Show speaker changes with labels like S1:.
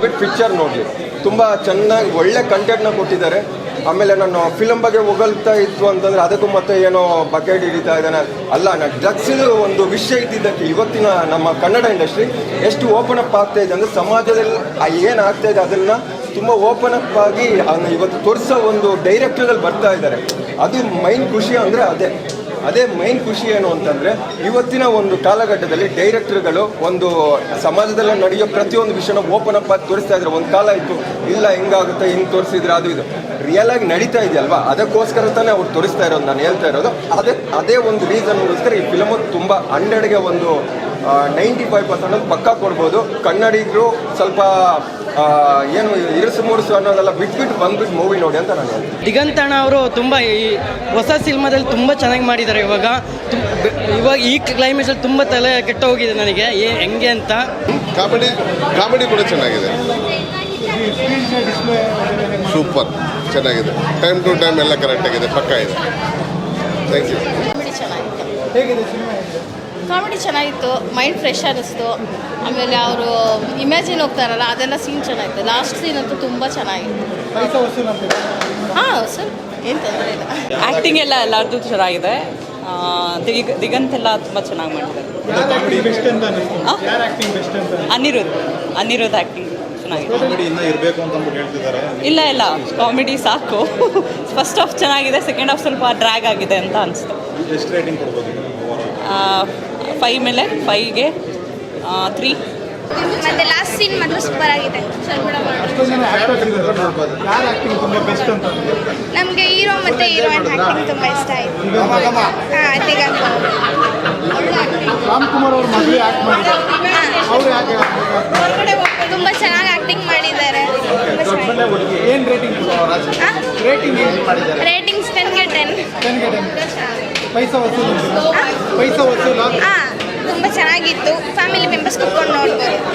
S1: ಬಿಟ್ಟು ಪಿಕ್ಚರ್ ನೋಡಿ. ತುಂಬ ಚೆನ್ನಾಗಿ ಒಳ್ಳೆ ಕಂಟೆಂಟ್ನ ಕೊಟ್ಟಿದ್ದಾರೆ. ಆಮೇಲೆ ನಾನು ಫಿಲಮ್ ಬಗ್ಗೆ ಹೊಗಳ್ತಾ ಇತ್ತು ಅಂತಂದ್ರೆ ಅದಕ್ಕೂ ಮತ್ತೆ ಏನೋ ಬಕೆಟ್ ಹಿಡಿತಾ ಇದ್ದಾನೆ. ಅಲ್ಲ, ನಾನು ಡ್ರಗ್ಸ್ ಒಂದು ವಿಷಯ ಇದ್ದಿದ್ದಕ್ಕೆ ಇವತ್ತಿನ ನಮ್ಮ ಕನ್ನಡ ಇಂಡಸ್ಟ್ರಿ ಎಷ್ಟು ಓಪನ್ ಅಪ್ ಆಗ್ತಾ ಇದೆ ಅಂದರೆ ಸಮಾಜದಲ್ಲಿ ಏನು ಆಗ್ತಾ ಇದೆ ಅದನ್ನು ತುಂಬ ಓಪನ್ ಅಪ್ ಆಗಿ ಇವತ್ತು ತೋರಿಸೋ ಒಂದು ಡೈರೆಕ್ಟರಲ್ಲಿ ಬರ್ತಾ ಇದ್ದಾರೆ. ಅದು ಮೈನ್ ಖುಷಿ ಅಂದರೆ ಅದೇ. ಅದೇ ಮೈನ್ ಖುಷಿ ಏನು ಅಂತಂದ್ರೆ, ಇವತ್ತಿನ ಒಂದು ಕಾಲಘಟ್ಟದಲ್ಲಿ ಡೈರೆಕ್ಟರ್ಗಳು ಒಂದು ಸಮಾಜದಲ್ಲಿ ನಡೆಯೋ ಪ್ರತಿಯೊಂದು ವಿಷಯನ ಓಪನ್ ಅಪ್ ಆಗಿ ತೋರಿಸ್ತಾ ಇದ್ರು. ಒಂದು ಕಾಲ ಇತ್ತು, ಇಲ್ಲ ಹಿಂಗಾಗುತ್ತೆ, ಹಿಂಗೆ ತೋರಿಸಿದ್ರೆ ಅದು ಇದು. ರಿಯಲ್ ಆಗಿ ನಡೀತಾ ಇದೆಯಲ್ವಾ? ಅದಕ್ಕೋಸ್ಕರ ತಾನೇ ಅವ್ರು ತೋರಿಸ್ತಾ ಇರೋದು, ನಾನು ಹೇಳ್ತಾ ಇರೋದು. ಅದೇ ಅದೇ ಒಂದು ರೀಸನ್ಗೋಸ್ಕರ ಈ ಫಿಲಮು ತುಂಬ ಹಂಡ್ರೆಡ್ಗೆ ಒಂದು ನೈಂಟಿ ಫೈವ್ ಪರ್ಸೆಂಟ್ ಪಕ್ಕ ಕೊಡ್ಬೋದು. ಕನ್ನಡಿಗರು ಸ್ವಲ್ಪ ಏನು ಇರುಸು ಮುರುಸು ಅನ್ನೋದೆಲ್ಲ ಬಿಟ್ಬಿಟ್ಟು ಬಂದ್ಬಿಟ್ಟು ಮೂವಿ ನೋಡಿ ಅಂತ ನಾನು ಹೇಳ್ತೀನಿ.
S2: ದಿಗಂತಣ್ಣ ಅವರು ತುಂಬ ಈ ಹೊಸ ಸಿನಿಮಾದಲ್ಲಿ ತುಂಬ ಚೆನ್ನಾಗಿ ಮಾಡಿದ್ದಾರೆ. ಇವಾಗ. ತುಂ- ಇವಾಗ ಈ ಕ್ಲೈಮೇಟಲ್ಲಿ ತುಂಬ ತಲೆ ಕೆಟ್ಟ ಹೋಗಿದೆ ನನಗೆ. ಏ ಹೆಂಗೆ ಅಂತ.
S3: ಕಾಮಿಡಿ ಕಾಮಿಡಿ ಕೂಡ ಚೆನ್ನಾಗಿದೆ. ಸೂಪರ್. ಚೆನ್ನಾಗಿದೆ. ಟೈಮ್ ಟು ಟೈಮ್ ಎಲ್ಲ ಕರೆಕ್ಟ್ ಆಗಿದೆ. ಪಕ್ಕ ಇದೆ. ಥ್ಯಾಂಕ್ ಯು
S4: ಕಾಮಿಡಿ ಚೆನ್ನಾಗಿತ್ತು. ಕಾಮಿಡಿ ಚೆನ್ನಾಗಿತ್ತು. ಮೈಂಡ್ ಫ್ರೆಶ್ ಅನ್ನಿಸ್ತು ಆಮೇಲೆ ಅವರು ಇಮ್ಯಾಜಿನ್ ಹೋಗ್ತಾರಲ್ಲ ಅದೆಲ್ಲ ಸೀನ್ ಚೆನ್ನಾಗಿತ್ತು. ಲಾಸ್ಟ್ ಸೀನ್ ಅಂತೂ ತುಂಬ ಚೆನ್ನಾಗಿತ್ತು. ಹಾಂ ಸರ್. ಏನು ತೊಂದರೆ ಇಲ್ಲ.
S5: ಆ್ಯಕ್ಟಿಂಗ್ ಎಲ್ಲ ಎಲ್ಲರದ್ದು ಚೆನ್ನಾಗಿದೆ. ದಿಗ್ ದಿಗಂತ್ ಎಲ್ಲ ತುಂಬ ಚೆನ್ನಾಗಿ ಮಾಡಿದ್ದಾರೆ ಅನಿರುದ್ಧ. ಅನಿರುದ್ಧ ಅನಿರುದ್ ಆ್ಯಕ್ಟಿಂಗ್ ಚೆನ್ನಾಗಿದೆ.
S6: ಕಾಮಿಡಿ ಇನ್ನೂ ಇರಬೇಕು ಅಂತ ಹೇಳ್ತಿದ್ದಾರೆ.
S5: ಇಲ್ಲ ಇಲ್ಲ. ಕಾಮಿಡಿ ಸಾಕು. ಫಸ್ಟ್ ಹಾಫ್ ಚೆನ್ನಾಗಿದೆ ಸೆಕೆಂಡ್ ಹಾಫ್ ಸ್ವಲ್ಪ ಡ್ರ್ಯಾಗ್ ಆಗಿದೆ ಅಂತ ಅನಿಸ್ತು
S6: ಫೈವ್
S5: ಫೈ ಮೇಲೆ ಫೈಗೆ ತ್ರೀ
S7: ಮತ್ತೆ ಲಾಸ್ಟ್ ಸೀನ್ ಮಾತ್ರ ಸೂಪರ್ ಆಗಿದೆ. ನಮಗೆ ಹೀರೋ ಮತ್ತೆ ಹೀರೋಯಿನ್ ಆಕ್ಟಿಂಗ್ ತುಂಬಾ ಇಷ್ಟ ಆಯ್ತು. ಹಾಂ ದಿಗಂತ್.
S6: ರಾಮ್ ಕುಮಾರ್ ಅವ್ರ ಮದುವೆ ಆಕ್ಟ್ ಮಾಡಿದ್ದಾರೆ. ಅವ್ರು ಯಾಕೆ
S7: ತುಂಬಾ ಚೆನ್ನಾಗಿ ಆಕ್ಟಿಂಗ್ ಮಾಡಿದ್ದಾರೆ. ರೇಟಿಂಗ್ಸ್ ಟೆನ್ಗೆ ಟೆನ್ ತುಂಬ ಚೆನ್ನಾಗಿತ್ತು. ಫ್ಯಾಮಿಲಿ ಮೆಂಬರ್ಸ್ ಕುತ್ಕೊಂಡು ನೋಡ್ಬೋದು.